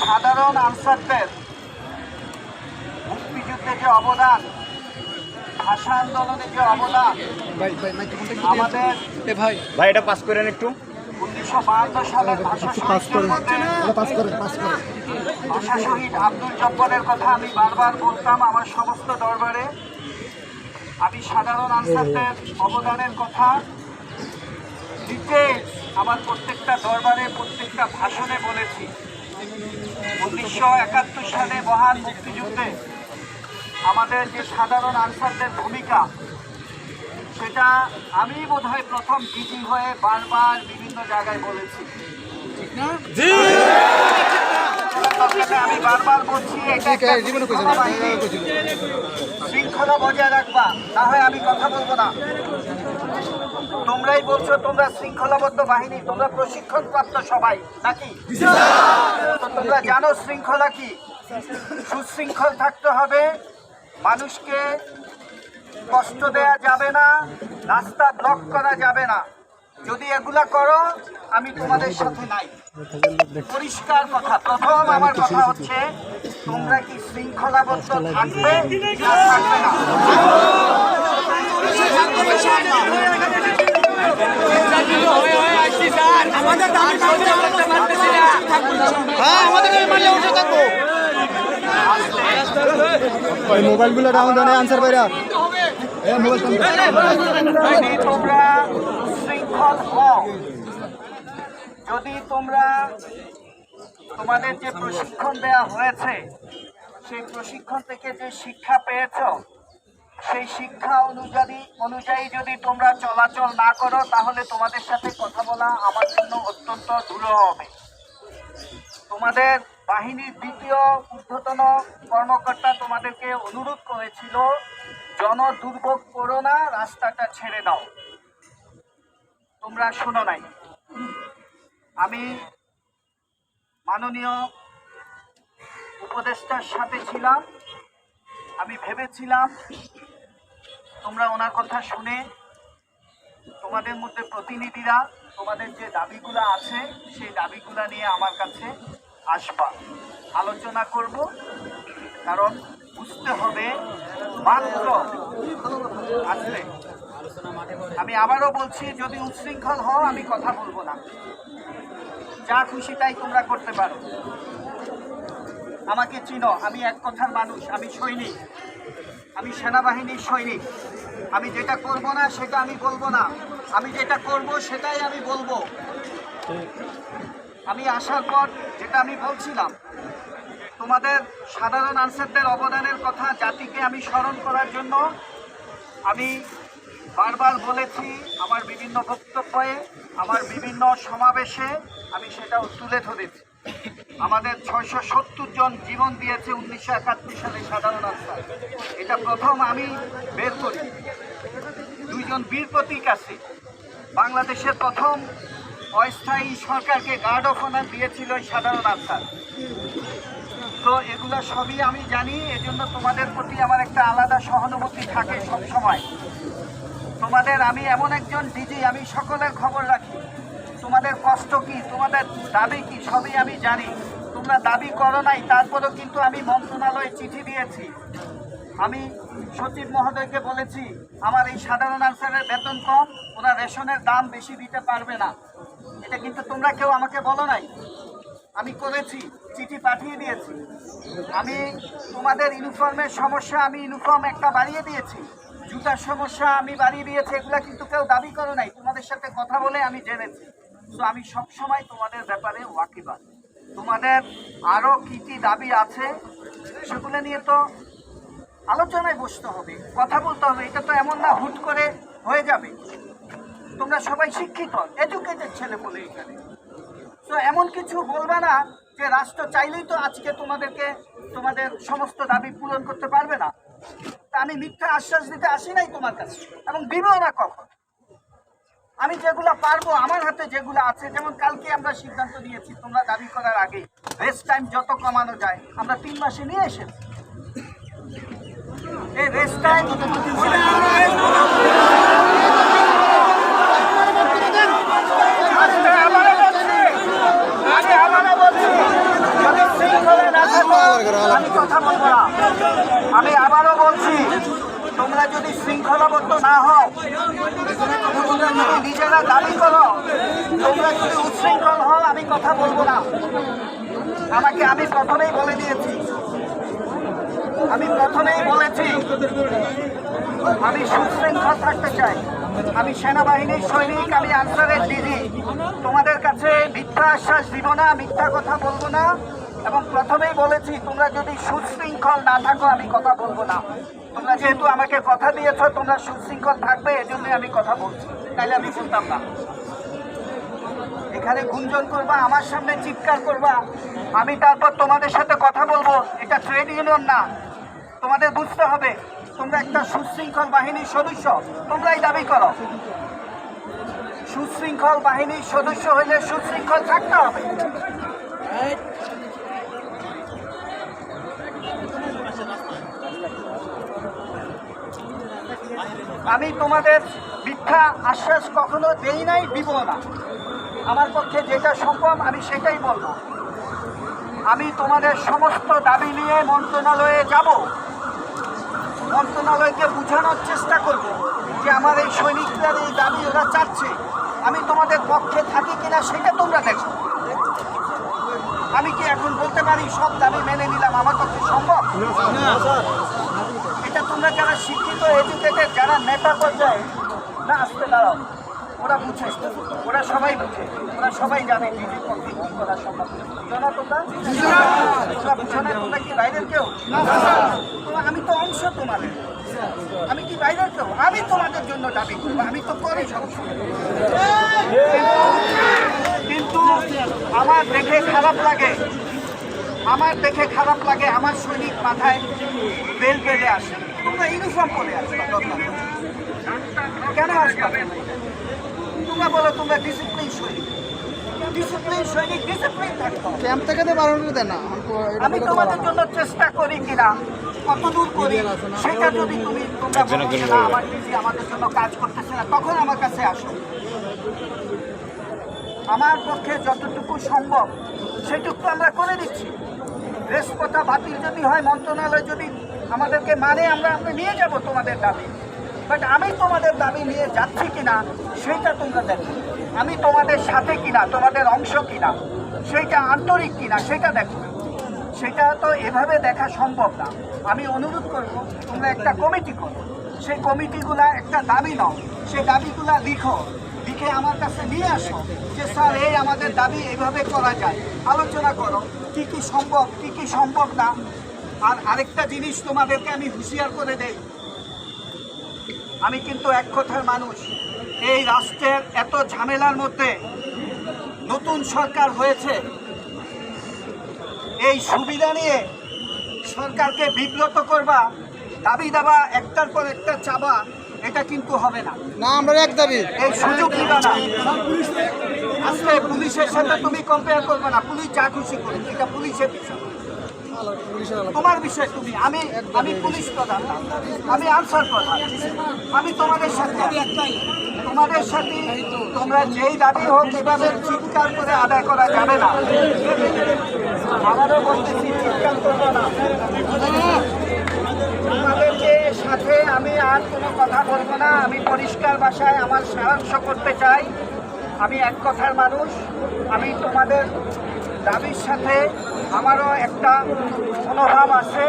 সাধারণ আনসারদের মুক্তিযুদ্ধে যে অবদান ভাষা আন্দোলনে যে অবদান ভাই ভাই আমাদের এ ভাই। ভাই এটা পাস করেন একটু। উনিশশো ভাষা পাস করেন। শহীদদের মধ্যে এটা পাস করেন পাস করেন। ভাষা শহীদ আব্দুল জব্বারের কথা আমি বারবার বলতাম আমার সমস্ত দরবারে। আমি সাধারণ আনসারদের অবদানের কথা। আমার প্রত্যেকটা দরবারে প্রত্যেকটা ভাষণে বলেছি। উনিশশো একাত্তর সালে মহান মুক্তিযুদ্ধে আমাদের যে সাধারণ আনসারদের ভূমিকা সেটা আমি বোধহয় প্রথম ডিজি হয়ে বারবার বিভিন্ন জায়গায় বলেছি। আমি বারবার বলছি শৃঙ্খলা শৃঙ্খলা বজায় রাখবা না হয় আমি কথা বলব না। তোমরাই বলছো তোমরা শৃঙ্খলাবদ্ধ বাহিনী, তোমরা প্রশিক্ষণ প্রাপ্ত সবাই, নাকি? তোমরা জানো শৃঙ্খলা কি? সুশৃঙ্খল থাকতে হবে, মানুষকে কষ্ট দেয়া যাবে না, রাস্তা ব্লক করা যাবে না। যদি এগুলা করো, আমি তোমাদের সাথে নাই। পরিষ্কার কথা, প্রথম আমার কথা হচ্ছে, তোমরা কি শৃঙ্খলাবদ্ধ থাকবে না? থাকবে। ওই মোবাইলগুলো ডাউন দেন আনসার ভাইরা এ মোবাইল যদি তোমরা শৃঙ্খল হও যদি তোমরা তোমাদের যে প্রশিক্ষণ দেওয়া হয়েছে সেই প্রশিক্ষণ থেকে যে শিক্ষা পেয়েছ সেই শিক্ষা অনুযায়ী অনুযায়ী যদি তোমরা চলাচল না করো তাহলে তোমাদের সাথে কথা বলা আমার জন্য অত্যন্ত দূর হবে। তোমাদের বাহিনীর দ্বিতীয় ঊর্ধ্বতন কর্মকর্তা তোমাদেরকে অনুরোধ করেছিল, জনদুর্ভোগ করো না, রাস্তাটা ছেড়ে দাও। তোমরা শোনো নাই। আমি মাননীয় উপদেষ্টার সাথে ছিলাম। আমি ভেবেছিলাম, তোমরা ওনার কথা শুনে তোমাদের মধ্যে প্রতিনিধিরা, তোমাদের যে দাবিগুলো আছে, সেই দাবিগুলো নিয়ে আমার কাছে আসবা। আলোচনা করব, কারণ বুঝতে হবে মাত্র আসলে। আমি আবারও বলছি, যদি উচ্ছৃঙ্খল হও, আমি কথা বলব না। যা খুশি তাই তোমরা করতে পারো। আমাকে চিনো, আমি এক কথার মানুষ, আমি সৈনিক। আমি সেনাবাহিনীর সৈনিক। আমি যেটা করব না, সেটা আমি বলব না। আমি যেটা করব, সেটাই আমি বলব। আমি আসার পর যেটা আমি বলছিলাম, তোমাদের সাধারণ আনসারদের অবদানের কথা, জাতিকে আমি স্মরণ করার জন্য আমি বারবার বলেছি, আমার বিভিন্ন বক্তব্যে, আমার বিভিন্ন সমাবেশে আমি সেটাও তুলে ধরেছি। আমাদের ছয়শো সত্তর জন জীবন দিয়েছে উনিশশো একাত্তর সালে সাধারণ আনসার। এটা প্রথম আমি বের করি। দুইজন বীর প্রতীক আছে। বাংলাদেশের প্রথম অস্থায়ী সরকারকে গার্ড অফ অনার দিয়েছিল সাধারণ আনসার তো এগুলো সবই আমি জানি, এজন্য তোমাদের প্রতি আমার একটা আলাদা সহানুভূতি থাকে সব সময় তোমাদের আমি এমন একজন দিদি আমি সকলের খবর রাখি। তোমাদের কষ্ট কি, তোমাদের দাবি কি, সবই আমি জানি। তোমরা দাবি করো নাই, তারপরেও কিন্তু আমি মন্ত্রণালয়ে চিঠি দিয়েছি। আমি সচিব মহোদয়কে বলেছি, আমার এই সাধারণ আনসারের বেতন কম, ওরা রেশনের দাম বেশি দিতে পারবে না। এটা কিন্তু তোমরা কেউ আমাকে বলো নাই। আমি করেছি, চিঠি পাঠিয়ে দিয়েছি। আমি তোমাদের ইউনিফর্মের সমস্যা, আমি ইউনিফর্ম একটা বাড়িয়ে দিয়েছি। জুতার সমস্যা আমি বাড়িয়ে দিয়েছি, এগুলো কিন্তু কেউ দাবি করো নাই। তোমাদের সাথে কথা বলে আমি জেনেছি। তো আমি সবসময় তোমাদের ব্যাপারে ওয়াকিবাদ তোমাদের আরও কী কী দাবি আছে, সেগুলো নিয়ে তো আলোচনায় বসতে হবে, কথা বলতে হবে। এটা তো এমন না, হুট করে হয়ে যাবে। তোমরা সবাই শিক্ষিত এডুকেটেড ছেলে বলে এখানে। তো এমন কিছু বলবে না যে রাষ্ট্র চাইলেই তো আজকে তোমাদেরকে তোমাদের সমস্ত দাবি পূরণ করতে পারবে না। আমি মিথ্যা আশ্বাস দিতে আসি নাই তোমার কাছে, এবং দিবেও না কখন। আমি যেগুলো পারব, আমার হাতে যেগুলো আছে, যেমন কালকে আমরা সিদ্ধান্ত নিয়েছি, তোমরা দাবি করার আগে রেস্ট টাইম যত কমানো যায়, আমরা তিন মাসে নিয়ে এসেছি। এই রেস্ট টাইম আজকে আবারও বলছি, আমি আবারও বলছি, যদি আমি কথা বলব না আমি আবারও বলছি তোমরা যদি শৃঙ্খলাবদ্ধ না যদি নিজেরা দাবি করো, তোমরা যদি উচ্ছৃঙ্খল হও, আমি কথা বলব না। আমাকে আমি প্রথমেই বলে দিয়েছি। আমি প্রথমেই বলেছি, আমি সুশৃঙ্খল থাকতে চাই। আমি সেনাবাহিনীর সৈনিক, আমি আনসারের দিদি তোমাদের কাছে মিথ্যা আশ্বাস দিব না, মিথ্যা কথা বলব না। এবং প্রথমেই বলেছি, তোমরা যদি সুশৃঙ্খল না থাকো, আমি কথা বলব না। তোমরা যেহেতু আমাকে কথা দিয়েছ, তোমরা সুশৃঙ্খল থাকবে এজন্য আমি কথা বলছি। তাইলে আমি শুনতাম না। এখানে গুঞ্জন করবা, আমার সামনে চিৎকার করবা। আমি তারপর তোমাদের সাথে কথা বলব, এটা ট্রেড ইউনিয়ন না। তোমাদের বুঝতে হবে, তোমরা একটা সুশৃঙ্খল বাহিনীর সদস্য, তোমরাই দাবি করো। সুশৃঙ্খল বাহিনীর সদস্য হইলে সুশৃঙ্খল থাকতে হবে। আমি তোমাদের মিথ্যা আশ্বাস কখনো দেই নাই, দিব না। আমার পক্ষে যেটা সম্ভব, আমি সেটাই বলব। আমি তোমাদের সমস্ত দাবি নিয়ে মন্ত্রণালয়ে যাব। মন্ত্রণালয়কে বোঝানোর চেষ্টা করব যে আমার এই সৈনিকদের এই দাবি ওরা চাচ্ছে। আমি তোমাদের পক্ষে থাকি কিনা, সেটা তোমরা দেখো। আমি কি এখন বলতে পারি, সব দাবি মেনে নিলাম? আমার পক্ষে সম্ভব? এটা তোমরা যারা শিক্ষিত এডুকেটেড যারা নেতা পর্যায়ে, না আসতে দাঁড়াও। ওরা বুঝে, ওরা সবাই বুঝে, ওরা সবাই জানে নিজের পক্ষে তোমরা? কি বাইরের কেউ? তোমরা আমি তো অংশ তোমাদের। আমি কি বাইরের কেউ? আমি তোমাদের জন্য দাবি করব, আমি তো করি সবসময় কিন্তু আমার দেখে খারাপ লাগে। আমার দেখে খারাপ লাগে আমার সৈনিক মাথায় বেল বেলে আসে। তোমরা ইউনিফর্ম পরে আসবে কেন আসবে? তোমরা বলো তোমরা ডিসিপ্লিন সৈনিক। ডিসিপ্লিন সৈনিক ডিসিপ্লিন থাকতে হবে। ক্যাম্প থেকে তো বারণ না আমি তোমাদের জন্য চেষ্টা করি কিনা কতদূর করি সেটা যদি তুমি তোমরা আমাদের জন্য কাজ করতেছে না তখন আমার কাছে আসো। আমার পক্ষে যতটুকু সম্ভব, সেটুকু আমরা করে দিচ্ছি। রেসকোটা বাতিল যদি হয়, মন্ত্রণালয় যদি আমাদেরকে মানে আমরা আমরা নিয়ে যাব তোমাদের দাবি। বাট আমি তোমাদের দাবি নিয়ে যাচ্ছি কিনা সেইটা তোমরা দেখো। আমি তোমাদের সাথে কিনা, তোমাদের অংশ কিনা সেইটা আন্তরিক কিনা, সেটা দেখো। সেটা তো এভাবে দেখা সম্ভব না। আমি অনুরোধ করব, তোমরা একটা কমিটি করো। সেই কমিটিগুলা একটা দাবি নাও। সেই দাবিগুলা লিখো। লিখে আমার কাছে নিয়ে আসো যে, স্যার, এই আমাদের দাবি এইভাবে করা যায়। আলোচনা করো, কি কি সম্ভব, কি কি সম্ভব না? আর আরেকটা জিনিস তোমাদেরকে আমি হুঁশিয়ার করে দেই। আমি কিন্তু এক কথার মানুষ, এই রাষ্ট্রের এত ঝামেলার মধ্যে নতুন সরকার হয়েছে। এই সুবিধা নিয়ে সরকারকে বিব্রত করবা, দাবি দাবা, একটার পর একটা চাবা। এটা কিন্তু হবে না। না আমরা এক দাবি। এই সুযোগ নিবা না। আজকে পুলিশের সাথে তুমি কম্পেয়ার করবে না পুলিশ যা খুশি করুক এটা পুলিশের বিষয়। তোমার বিষয় তুমি আমি আমি পুলিশ প্রধান আমি আনসার প্রধান। আমি তোমাদের সাথে। তোমাদের সাথে তোমরা যেই দাবি হোক এভাবে চিৎকার করে আদায় করা যাবে না। আমারও বলতেছি চিৎকার করব না। সাথে আমি আর কোনো কথা বলব না। আমি পরিষ্কার ভাষায় আমার সারাংশ করতে চাই। আমি এক কথার মানুষ। আমি তোমাদের দাবির সাথে আমারও একটা মনোভাব আছে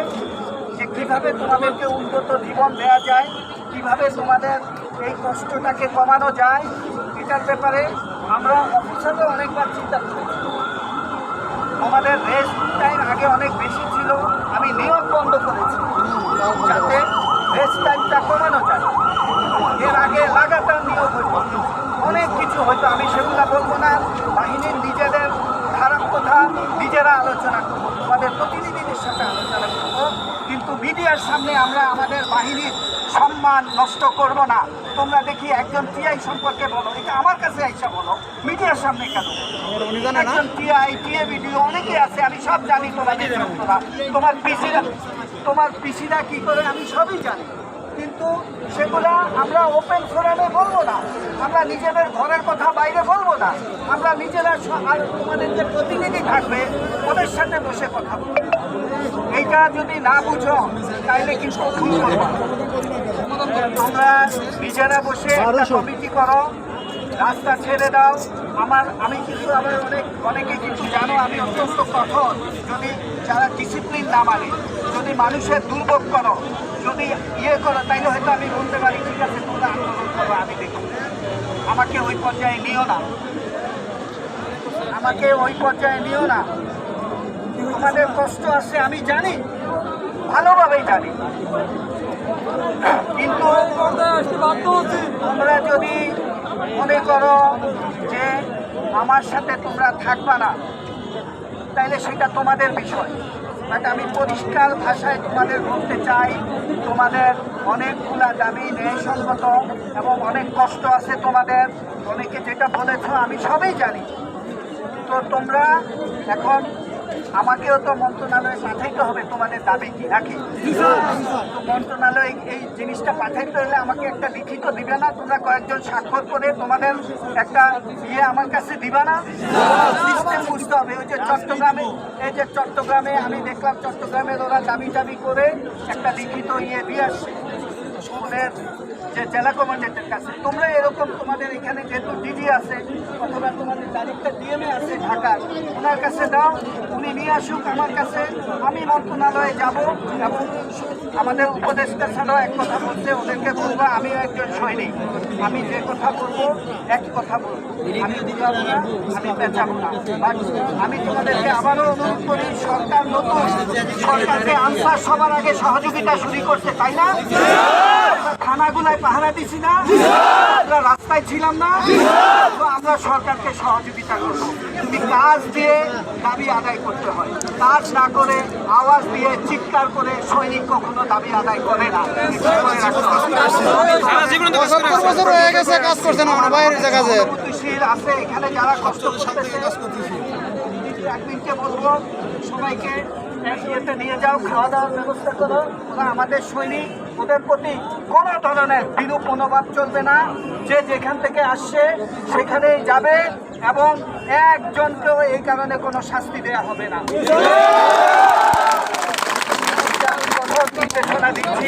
যে কীভাবে তোমাদেরকে উন্নত জীবন দেওয়া যায়, কীভাবে তোমাদের এই কষ্টটাকে কমানো যায়, এটার ব্যাপারে আমরা অফিসারও অনেকবার চিন্তা করেছি। আমাদের রেস্ট টাইম আগে অনেক বেশি ছিল। আমি নিয়ম বন্ধ করেছি। যাতে রেস্ট টাইমটা কমানো যায় এর আগে লাগাতার নিয়োগ হইতো অনেক কিছু হয়তো আমি সেগুলো বলব না। বাহিনীর নিজেদের খারাপ কথা নিজেরা আলোচনা করব আমাদের প্রতিনিধিদের সাথে আলোচনা করব। কিন্তু মিডিয়ার সামনে আমরা আমাদের বাহিনীর সম্মান নষ্ট করব না। তোমরা দেখি একজন টিআই সম্পর্কে বলো এটা আমার কাছে আইসা বলো। মিডিয়ার সামনে কেন? একজন টিআই টিএ ভিডিও অনেকে আছে আমি সব জানি তোমাদের সত্যরা তোমার পিসিরা তোমার পিসিরা কি করে আমি সবই জানি। কিন্তু সেগুলা আমরা ওপেন ফোরামে বলব না। আমরা নিজেদের ঘরের কথা বাইরে বলব না। আমরা নিজেরা আর তোমাদের যে প্রতিনিধি থাকবে ওদের সাথে বসে কথা বলব। এইটা যদি না বুঝো তাইলে কিন্তু ভুল করবা তোমরা নিজেরা বসে কমিটি করো রাস্তা ছেড়ে দাও। আমার আমি কিন্তু আমার অনেক অনেকে কিন্তু জানো আমি অত্যন্ত কঠোর। যদি যারা ডিসিপ্লিন না মানে। যদি মানুষের দুর্ভোগ করো, যদি ইয়ে করো, তাইলে হয়তো আমি বলতে পারি, ঠিক আছে, তোমরা আন্দোলন করো, আমি দেখি। আমাকে ওই পর্যায়ে নিও না। আমাকে ওই পর্যায়ে নিও না। তোমাদের কষ্ট আছে, আমি জানি, ভালোভাবেই জানি। কিন্তু তোমরা যদি মনে করো যে আমার সাথে তোমরা থাকবা না, তাইলে সেটা তোমাদের বিষয়। বাট আমি পরিষ্কার ভাষায় তোমাদের বলতে চাই। তোমাদের অনেকগুলা দাবি ন্যায়সঙ্গত এবং অনেক কষ্ট আছে তোমাদের। অনেকে যেটা বলেছ আমি সবই জানি। তো তোমরা এখন আমাকেও তো মন্ত্রণালয়ে পাঠাইতে হবে তোমাদের দাবি কি নাকি? তো মন্ত্রণালয় এই জিনিসটা পাঠাইতে হলে আমাকে একটা লিখিত দিবে না তোমরা কয়েকজন স্বাক্ষর করে তোমাদের একটা ইয়ে আমার কাছে দিবা না? সিস্টেম বুঝতে হবে ওই যে চট্টগ্রামে এই যে চট্টগ্রামে আমি দেখলাম চট্টগ্রামের ওরা দাবি দাবি করে একটা লিখিত ইয়ে দিয়ে আসছে। ওদের যে জেলা কমান্ডেন্টের কাছে। তোমরা এরকম তোমাদের এখানে যেহেতু ডিডি আছে, অথবা তোমাদের ডাইরেক্টর ডিএমএ আছে ঢাকার, ওনার কাছে দাও, উনি নিয়ে আসুক আমার কাছে। আমি মন্ত্রণালয়ে যাব এবং আমাদের উপদেষ্টা ছাড়াও এক কথা বলছে ওদেরকে বলব, আমিও একজন সৈনিক। আমি যে কথা বলব এক কথা বলব। আমি দিবাবো না, আমি পেঁচাবো না। আমি তোমাদেরকে আবারও অনুরোধ করি, সরকার নতুন, সরকারকে আনসার সবার আগে সহযোগিতা শুরু করছে তাই না? থানাগুলায় পাহারা দিছি না। আমরা রাস্তায় ছিলাম না। আমরা সরকারকে সহযোগিতা করব। তুমি কাজ দিয়ে দাবি আদায় করতে হয়। কাজ না করে আওয়াজ দিয়ে চিৎকার করে সৈনিক কখনো দাবি আদায় করে না। মনে কাজ করছেন আমরা বাইরের জায়গাতে আছে এখানে যারা কষ্ট করতেছে একদিনকে বলব সবাইকে ইয়েতে নিয়ে যাও খাওয়া দাওয়ার ব্যবস্থা করো। ওরা আমাদের সৈনিক, ওদের প্রতি কোনো ধরনের বিরূপ মনোভাব চলবে না। যে যেখান থেকে আসছে, সেখানেই যাবে এবং একজনকেও এই কারণে কোনো শাস্তি দেওয়া হবে না কঠোর নির্দেশনা দিচ্ছি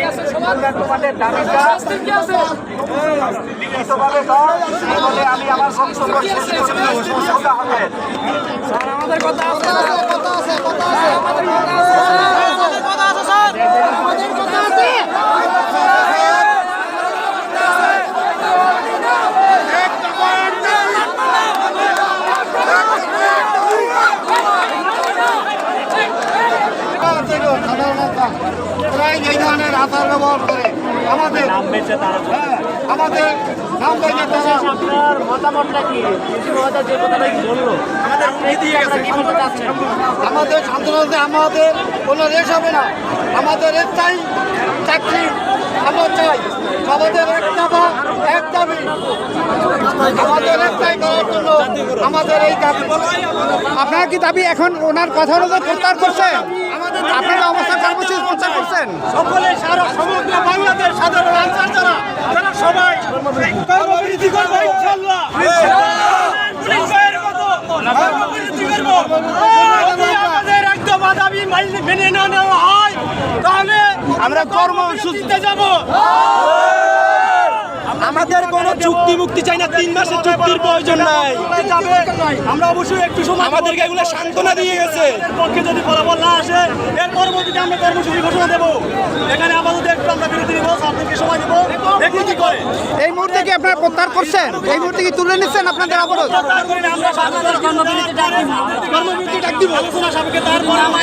আমরা তোমাদের দাবিটা লিখিতভাবে দাও এই বলে আমি আমার বক্তব্য শেষ করছি। আমাদের কথা প্রায় এই ধরনের আচার ব্যবহার করে। আমাদের হ্যাঁ, আমাদের নাম বেঁচে তারা আপনার মতামতটা কি? যে কথাটা বলল? আপনারা কি বলতে চাচ্ছেন? আমাদের শান্তনাতে আমাদের কোনো রেশ হবে না। আমাদের একটাই চাকরি আমরা চাই। আমাদের এক দফা এক দাবি। আমাদের একটাই করার জন্য আমাদের এই দাবি। আপনার কি দাবি এখন ওনার কথা অনুযায়ী প্রত্যাহার করছেন? আপনারা অবস্থা কর্মসূচি করছেন। সকলে সারা সমগ্র বাংলাদেশ সাধারণ আনসার যারা তারা সবাই কর্মবিরতি করব ইনশাল্লাহ পুলিশ ভাইয়ের মতো কর্মবিরতি করব যদি আমাদের একদম দাবি মেনে না নেওয়া হয় তাহলে আমরা কর্মসূচিতে যাব। চুক্তি মুক্তি চাই না তিন মাসের চুক্তির প্রয়োজন নাই। আমরা অবশ্যই একটু সময় আমাদেরকে এগুলো সান্ত্বনা দিয়ে গেছে। পক্ষে যদি ফলাফল না আসে এর পরবর্তীতে আমরা কর্মসূচি ঘোষণা দেবো। এখানে আপাতত একটু আমরা বিরতি নিব আপনাদেরকে সময় দেবো। দেখি কি করে। এই মুহূর্তে কি আপনারা প্রত্যাহার করছেন? এই মুহূর্তে কি তুলে নিচ্ছেন আপনাদের অবরোধ কর্মবিরতি ডাক দিব। কর্মবিরতি ডাক দিব। আলোচনা সাপেক্ষে তারপর আমরা